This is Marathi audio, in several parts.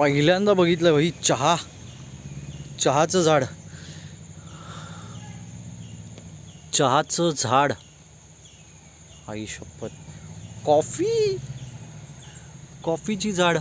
पहिल्यांदा बघितलं भाई चहा. चहाचं झाड. चहाचं झाड. आई शपथ. कॉफी? कॉफीची झाड.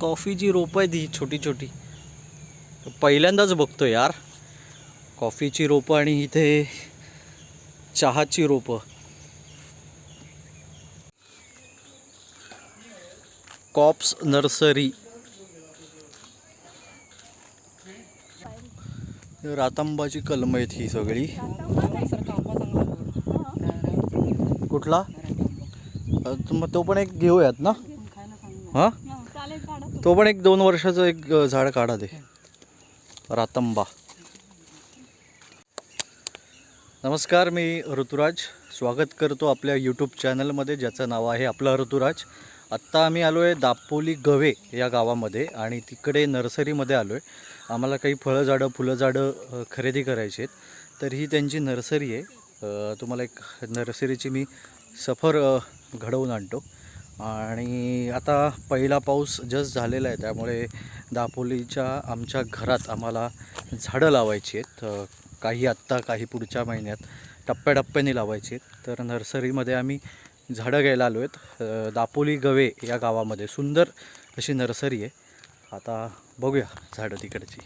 कॉफीची रोपं आहेत ही छोटी छोटी. पहिल्यांदाच बघतो यार. कॉफीची रोपं आणि इथे चहाची रोपं. Cops nursery. रातांबाची कलम आहेत ही सगळी. कुठला? मग तो पण एक घेऊयात ना? हां? तो पण एक दोन वर्षाचं एक झाड काढा दे रातंबा. नमस्कार मी ऋतुराज. स्वागत करतो आपल्या यूट्यूब चॅनलमध्ये ज्याचं नाव आहे आपला ऋतुराज. आत्ता आम्ही आलो आहे दापोली गवे या गावामध्ये आणि तिकडे नर्सरीमध्ये आलो आहे आम्हाला काही फळं झाडं फुलं झाडं खरेदी करायची आहेत तर ही त्यांची नर्सरी आहे. तुम्हाला एक नर्सरीची मी सफर घडवून आणतो. आणि आता पहिला पाऊस जस्ट झालेला आहे. त्यामुळे दापोलीच्या आमच्या घरात आम्हाला झाडं लावायची आहेत. काही आत्ता काही पुढच्या महिन्यात टप्प्याटप्प्याने लावायची आहेत. तर नर्सरीमध्ये आम्ही झाडं घ्यायला आलो आहेत दापोली गवे या गावामध्ये सुंदर अशी नर्सरी आहे. आता बघूया झाडं तिकडची.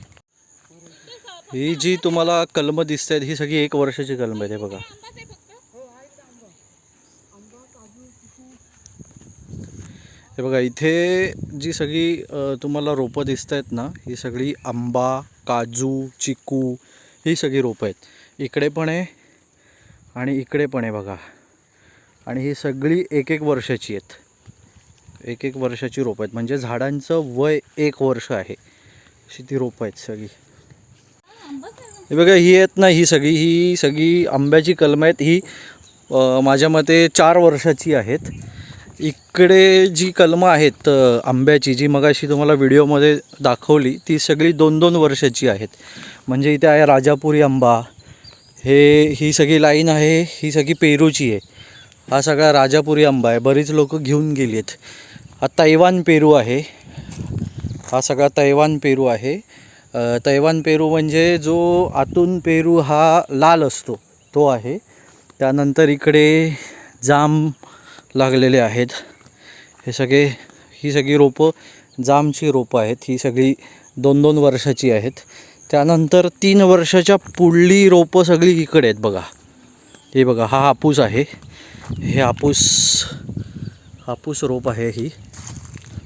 ही जी तुम्हाला कलम दिसत आहेत ही सगळी एक वर्षाची कलम आहेत हे बघा. हे बघा इथे जी सगळी तुम्हाला रोपं दिसत आहेत ना ही सगळी आंबा काजू चिकू ही सगळी रोपं आहेत. इकडे पण आहे आणि इकडे पण आहे बघा. आणि ही सगळी एक एक वर्षाची आहेत. एक एक वर्षाची रोपं आहेत. म्हणजे झाडांचं वय एक वर्ष आहे. अशी ती रोपं आहेत सगळी. हे बघा ही आहेत ना ही सगळी ही सगळी आंब्याची कलमं आहेत. ही माझ्या मते चार वर्षाची आहेत. इकडे जी कलमं आहेत आंब्याची जी मगाशी तुम्हाला व्हिडिओमध्ये दाखवली ती सगळी दोन दोन वर्षाची आहेत. म्हणजे इथे आहे राजापुरी आंबा. हे ही सगळी लाईन आहे ही सगळी पेरूची आहे. हा सगळा राजापुरी आंबा आहे. बरीच लोक घेऊन गेली आहेत हा तैवान पेरू आहे. हा सगळा तैवान पेरू आहे. तैवान पेरू म्हणजे जो आतून पेरू हा लाल असतो तो आहे. त्यानंतर इकडे जाम लागलेले आहेत. हे सगळे ही सगळी रोपं जामची रोपं आहेत. ही सगळी दोन दोन वर्षाची आहेत. त्यानंतर तीन वर्षाच्या पुढली रोपं सगळी इकडे आहेत बघा. हे बघा हा हापूस आहे. हे हापूस हापूस रोप आहे ही.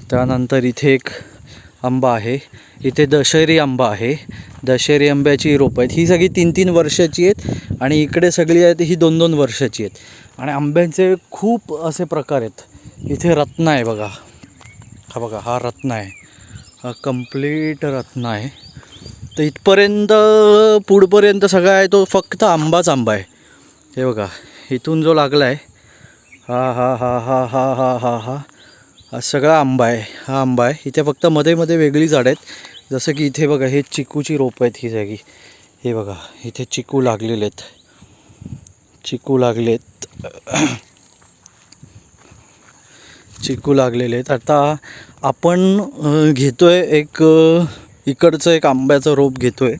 त्यानंतर इथे एक आंबा आहे. इथे दशेरी आंबा आहे. दशेरी आंब्याची रोपं आहेत. ही सगळी तीन तीन वर्षाची आहेत आणि इकडे सगळी आहेत ही दोन दोन वर्षाची आहेत. आणि आंब्यांचे खूप असे प्रकार आहेत. इथे रत्न आहे बघा. हा बघा हा रत्न आहे. हा कंप्लीट रत्न आहे. तर इथपर्यंत पुढपर्यंत सगळा आहे तो फक्त आंबाच आंबा आहे. हे बघा इथून जो लागला आहे हा हा हा हा हा हा हा हा. हा सगळा आंबा आहे. हा आंबा आहे. इथे फक्त मध्ये मध्ये वेगळी झाडं आहेत. जसं की इथे बघा हे चिकूची रोपं आहेत ही जागी हे बघा इथे चिकू लागलेले आहेत. चिकू आहेत चिकू लागलेले आहेत. आता आपण घेतोय एक इकडचं एक आंब्याचं रोप घेतोय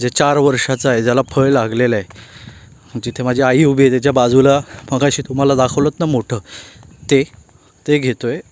जे चार वर्षाचं आहे ज्याला फळ लागलेलं आहे. जिथे माझी आई उभी आहे त्याच्या बाजूला मगाशी तुम्हाला दाखवलं ना मोठं. ते ते घेतोय. आहे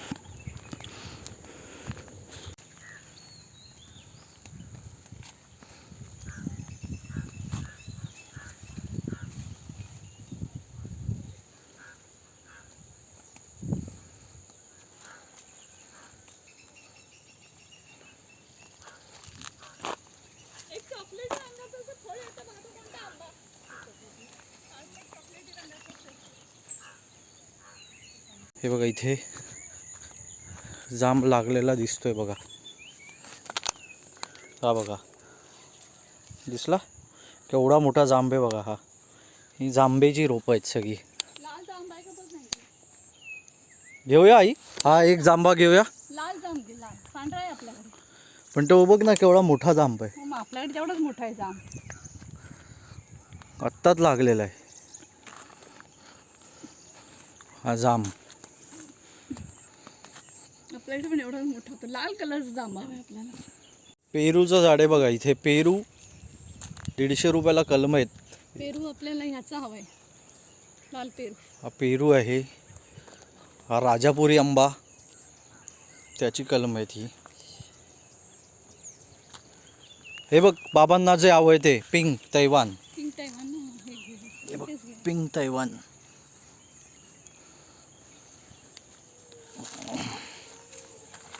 हे बघा इथे जांब लागलेला दिसतोय बघा. हा बघा. दिसला? केवढा मोठा जांब आहे बघा हा. ही जांभेची रोपं आहेत सगळी. घेऊया आई. हा एक जांबा घेऊया. पण तो बघ ना केवढा मोठा जांब आहे. हो मग आपल्याकडे तेवढाच मोठा आहे जांब. आत्ताच लागलेला आहे. हा जांब. आपल्याकडे पण एवढा मोठा होतो. लाल कलरचा जांभा आहे आपल्याला. पेरूचं झाड आहे बघा इथे. पेरू दीडशे रुपयाला कलम आहेत. पेरू आपल्याला ह्याचा हवाय. लाल पेरू. हा पेरू आहे. हा राजापुरी आंबा. त्याची कलम आहे ती हे बघ बाबांना जे हवं आहे ते पिंक तैवान पिंक हे घे, हे. हे तेच घे. Pink Taiwan.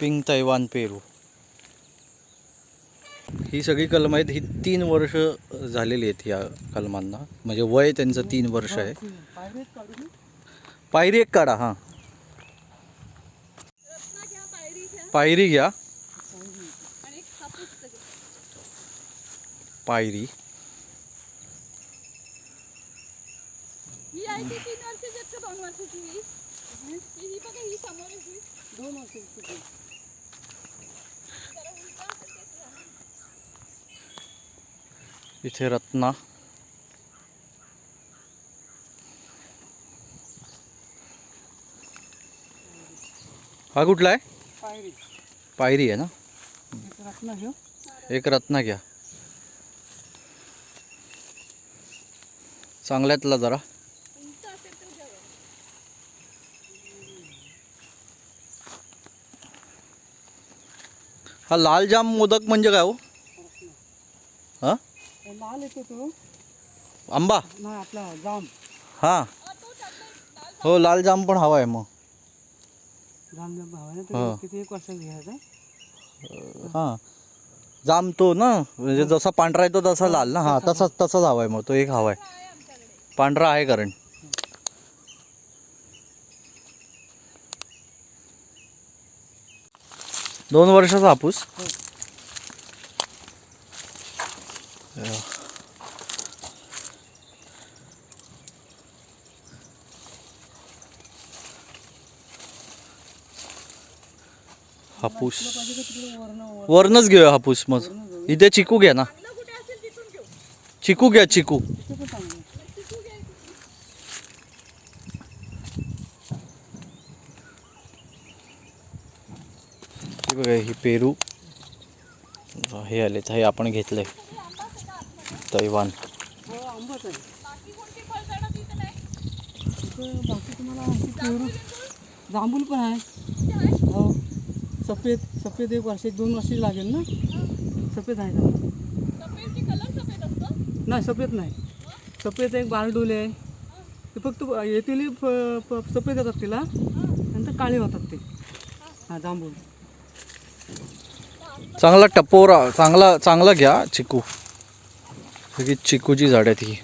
पिंक तैवान पेरू. ही सगळी कलम आहेत ही तीन वर्ष झालेली आहेत या कलमांना. म्हणजे वय त्यांचं तीन वर्ष आहे. पायरी एक काढा हां. घ्या. पायरी. घ्या पायरी घ्या आणि एक हापूसचं घ्या. पायरी ही आहे ती तीन वर्षाची आहेत का दोन वर्षाची ही ही ही बघा ही समोर आहे ही दोन वर्षाची जरा उलटा असेल तेच घ्या. इथे रत्ना. हा कुठला आहे? पायरी. पायरी आहे ना? एक रत्न घेऊ. एक रत्ना घ्या. चांगल्यातला जरा. हा लाल जाम मोदक म्हणजे काय हा? हे? लाल येतो तो आंबा? नाही आपला जाम. हा. हा, तो. लाल हो जाम पण हवा आहे मग. जाम जाम आहे ना हा. तो किती एक घ्यायचा हां. जाम तो ना म्हणजे जसा पांढरा आहे तो तसा लाल ना. हा तसाच तसाच हवा आहे मग. तो एक हवा आहे. पांढरा आहे कारण. दोन वर्षाचा हापूस. हापूस. पाहिजे वरनच घेऊया हापूस मग. इथे चिकू घ्या ना. चिकू घ्या चिकू. हे बघा ही पेरू. हे आले हे आपण घेतलंय. तैवान. आहे जांभूल पण आहे. सफेद सफेद एक वर्ष एक दोन वर्ष लागेल ना? सफेद आहे का? सफेदची कलर सफेद असतो? नाही सफेद नाही. सफेद एक बारडोले आहे. ते फक्त येतील सफेद येतात तिला. नंतर काळे होतात ते. हां जांभूळ. चांगला टपोरा चांगला चांगला घ्या चिकू. सगळी चिकूची झाड आहेत ही.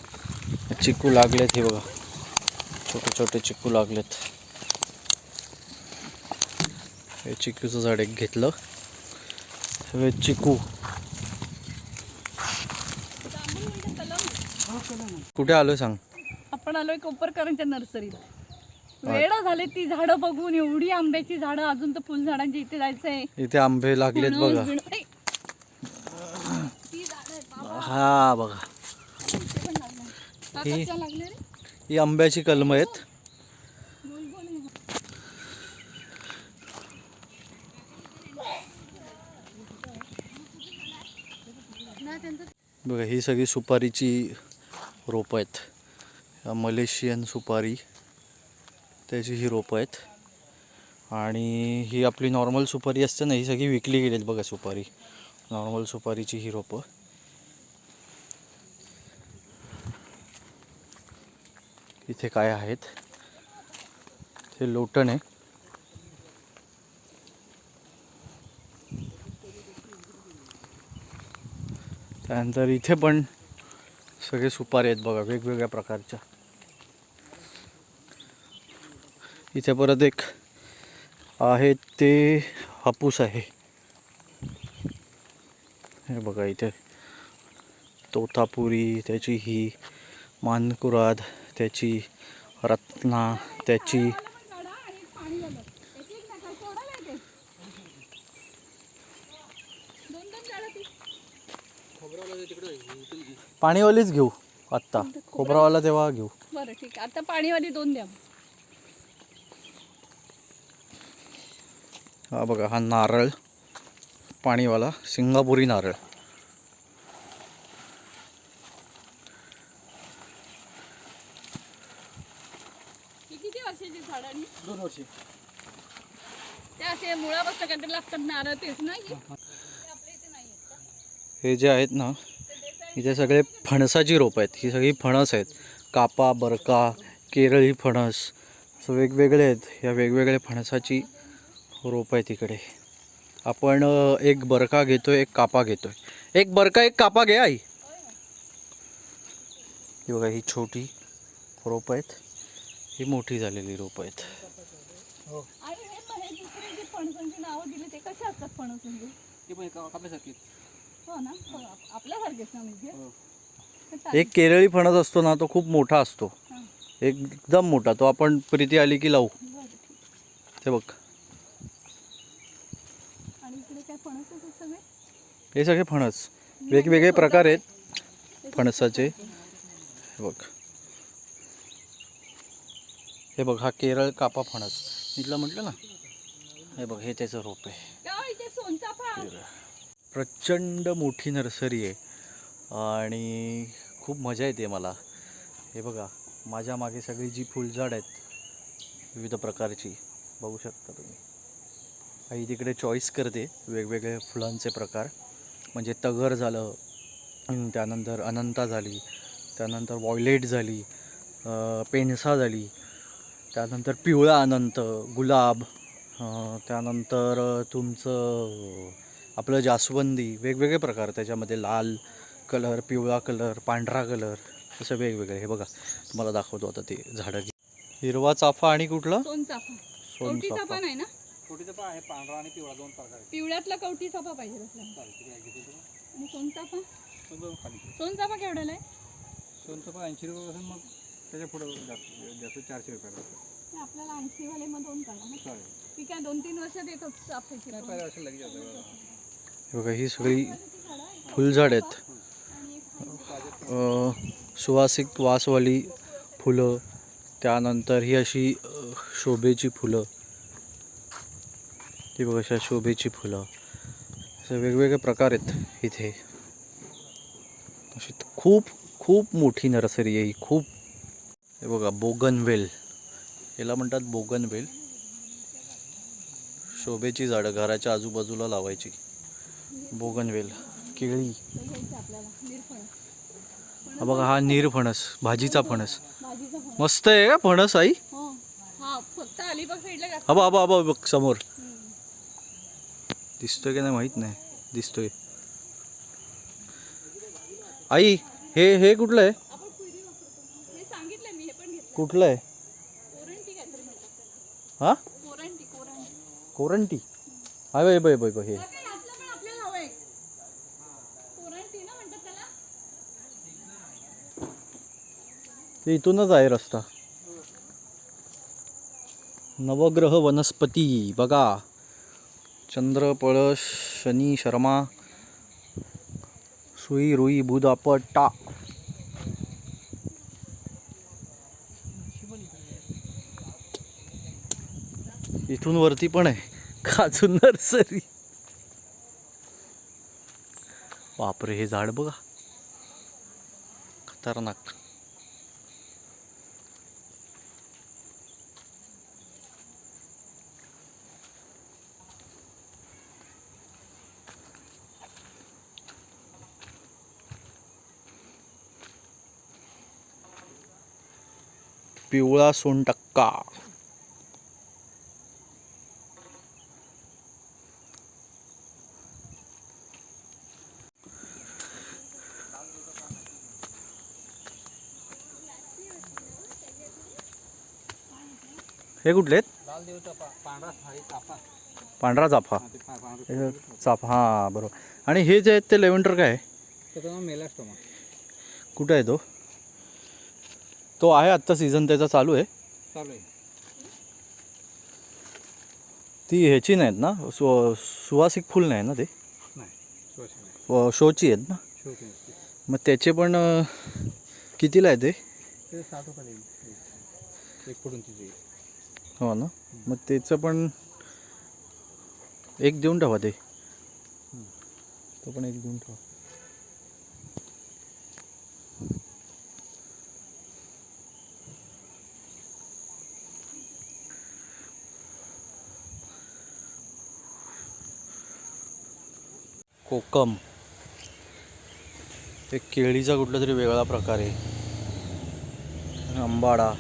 चिकू लागलेत हे बघा. छोटे छोटे चिकू लागलेत. हे चिकूचं झाड एक घेतलं. चिकू हा ना कुठे आलोय सांग. आपण आलोय कोपरकरांच्या नर्सरीला वेळा झाले ती झाडं बघून एवढी आंब्याची झाडं अजून तर फुलझाडांच्या इथे जायचंय. इथे आंबे लागलेत बघा. हा बघा. ही आंब्याची कलम आहेत बोल बोल हे. नाही त्यांचं बघा ही सगळी सुपारीची रोपं आहेत. मलेशियन सुपारी त्याची ही रोपं आहेत. आणि ही आपली नॉर्मल सुपारी असते ना ही सगळी विकली गेली आहेत बघा सुपारी. नॉर्मल सुपारीची ही रोपं. इथे काय आहेत? हे लोटण आहे. त्यानंतर इथे पण सगळे सुपारी आहेत बघा वेगवेगळ्या प्रकारच्या. इथे परत एक आहे ते हापूस आहे. हे बघा इथे. तोतापुरी त्याची ही मानकुराद त्याची रत्ना त्याची काढा आणि पाणी घाला. एक एक नका केवढा वेळ ते? दोन दोन झाडं ती पाणीवालीच घेऊ आत्ता. खोबरावाला तेव्हा घेऊ. बरं ठीक आहे. आता पाणीवाली दोन द्या हा बघा हा नारळ पाणीवाला सिंगापुरी नारळ. ही किती वर्षाची झाडांनी दोन वर्षे. ते असे मुळापासून काहीतरी लागतात नारळ तेच नाही? हे जे आहेत ना इथे सगळे फणसाची रोपं आहेत ही सगळी फणस आहेत. कापा बरका केरळी फणस असं वेगवेगळे आहेत. या वेगवेगळ्या फणसाची रोपं आहेत इकडे. आपण एक बरका घेतोय एक कापा घेतोय. एक बरका एक कापा घे आई. ही बघा ही छोटी रोपं आहेत. ही मोठी झालेली रोपं आहेत. आणि हे पण दुसरे जे फणसांची नावं दिली ते कसे असतात फणस हो ना? हो, आप- आपल्यासारखेच ना म्हणजे? हो. एक केरळी फणस असतो ना तो खूप मोठा असतो. हां. एकदम मोठा तो आपण प्रीती आली की लावू. बरं, ठीक. ते बघ. आणि इकडे काय फणस आहेत सगळे? हे सगळे फणस. वेगवेगळे प्रकार आहेत फणसाचे. हे बघ. हे बघ हा केरळ कापा फणस. इथलं म्हटलं ना? हे बघ हे त्याचं रोप आहे. प्रचंड मोठी नर्सरी आहे. आणि खूप मजा येते मला. हे बघा माझ्या मागे सगळी जी फुलझाड आहेत विविध प्रकारची बघू शकता तुम्ही. आई तिकडे चॉईस करते वेगवेगळे फुलांचे प्रकार. म्हणजे तगर झालं त्यानंतर अनंता झाली त्यानंतर वॉयलेट झाली पेन्सा पेनसा झाली त्यानंतर पिवळा अनंत गुलाब त्यानंतर तुमचं आपलं जास्वंदी वेगवेगळे प्रकार. त्याच्यामध्ये लाल कलर पिवळा कलर पांढरा कलर असं वेगवेगळे. हे बघा तुम्हाला दाखवतो आता ते झाडं. हिरवा चाफा आणि कुठला? सोनचाफा नाही ना? आहे पांढरा आणि पिवळा दोन प्रकार पिवळ्यातला कवठी चाफा पाहिजे सोनचाफा सोनचाफा केवढ्याला आहे? सोनचं पण ऐंशी रुपयापासून मग त्याच्या पुढे जास्त चारशे रुपये ते आपल्याला ऐंशी वाले मग दोन काढा ठीक आहे दोन तीन वर्षात येतो चाफ्याची बघा. बघा ही सगळी आहेत? फुलझाड आहेत. सुवासिक वासवाली फुलं त्यानंतर ही अशी शोभेची फुलं. ही बघा अशा शोभेची फुलं. असे वेगवेगळे प्रकार आहेत इथे. अशी खूप खूप मोठी नर्सरी आहे ही खूप. हे बघा बोगनवेल. याला म्हणतात बोगनवेल. शोभेची झाडं घराच्या आजूबाजूला लावायची. बोगनवेल केळी. हा बघा हा नीर फणस भाजीचा फणस. मस्त आहे का फणस आई? आबा आबा आबा बघ समोर. दिसतोय की नाही माहीत नाही. दिसतोय. आई हे हे कुठलं आहे? कुठलं आहे? हा? कोरंटी हा बाय बाय बाय हे बघा, यातलं पण आपल्याला हवंय कोरंटी ना म्हणतात त्याला ते इथूनच आहे रस्ता. नवग्रह वनस्पती बघा. चंद्र पळस शनी शर्मा सुई रुई बुध टा इथून वरती पण आहे. काजू नर्सरी. बापरे हे झाड बघा. खतरनाक. पिवळा सोनटक्का. हे कुठले आहेत? पांढरा चाफा चाफा हा, बरोबर. आणि हे जे आहेत ते लेव्हेंडर काय कुठं आहे तो? तो आहे आत्ता सीझन त्याचा चालू आहे. चालू आहे. ती ह्याची नाहीत ना सु सुवासिक फुल नाही ना ते? शोची आहेत ना. मग त्याचे पण कितीला आहे ते? साठ रुपये हो ना? मग त्याचं पण एक देऊन ठेवा ते. तो पण एक देऊन ठेवा. कोकम. एक केळीचा कुठला तरी वेगळा प्रकार आहे. आंबाडा.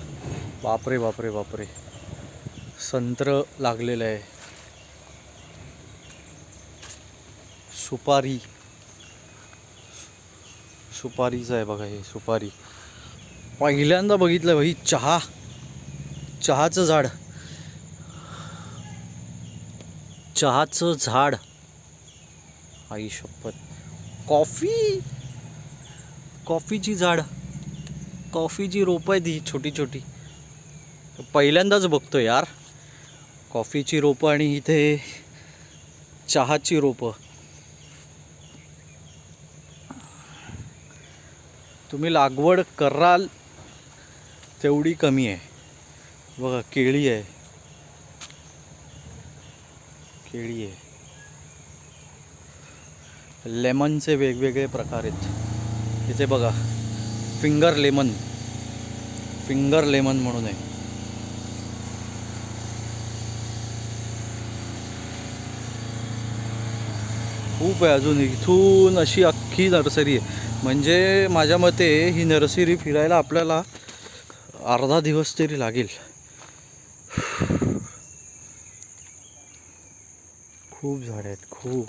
बापरे बापरे बापरे. संत्र लागलेलं आहे. सुपारी. सुपारीचं आहे बघा हे सुपारी. पहिल्यांदा बघितलं भाई चहा. चहाचं झाड. चहाचं झाड. आई शपथ. कॉफी? कॉफीची झाड. कॉफीची रोपं आहेत ही छोटी छोटी. पहिल्यांदाच बघतो यार. कॉफीची रोपं आणि इथे चहाची रोपं. तुम्ही लागवड कराल तेवढी कमी आहे. बघा केळी आहे. केळी आहे. लेमनचे वेगवेगळे प्रकार आहेत. इथे बघा फिंगर लेमन फिंगर लेमन म्हणून आहे. खूप आहे अजून. इथून अशी अख्खी नर्सरी आहे. म्हणजे माझ्या मते ही नर्सरी फिरायला आपल्याला अर्धा दिवस तरी लागेल. खूप झाडे आहेत. खूप.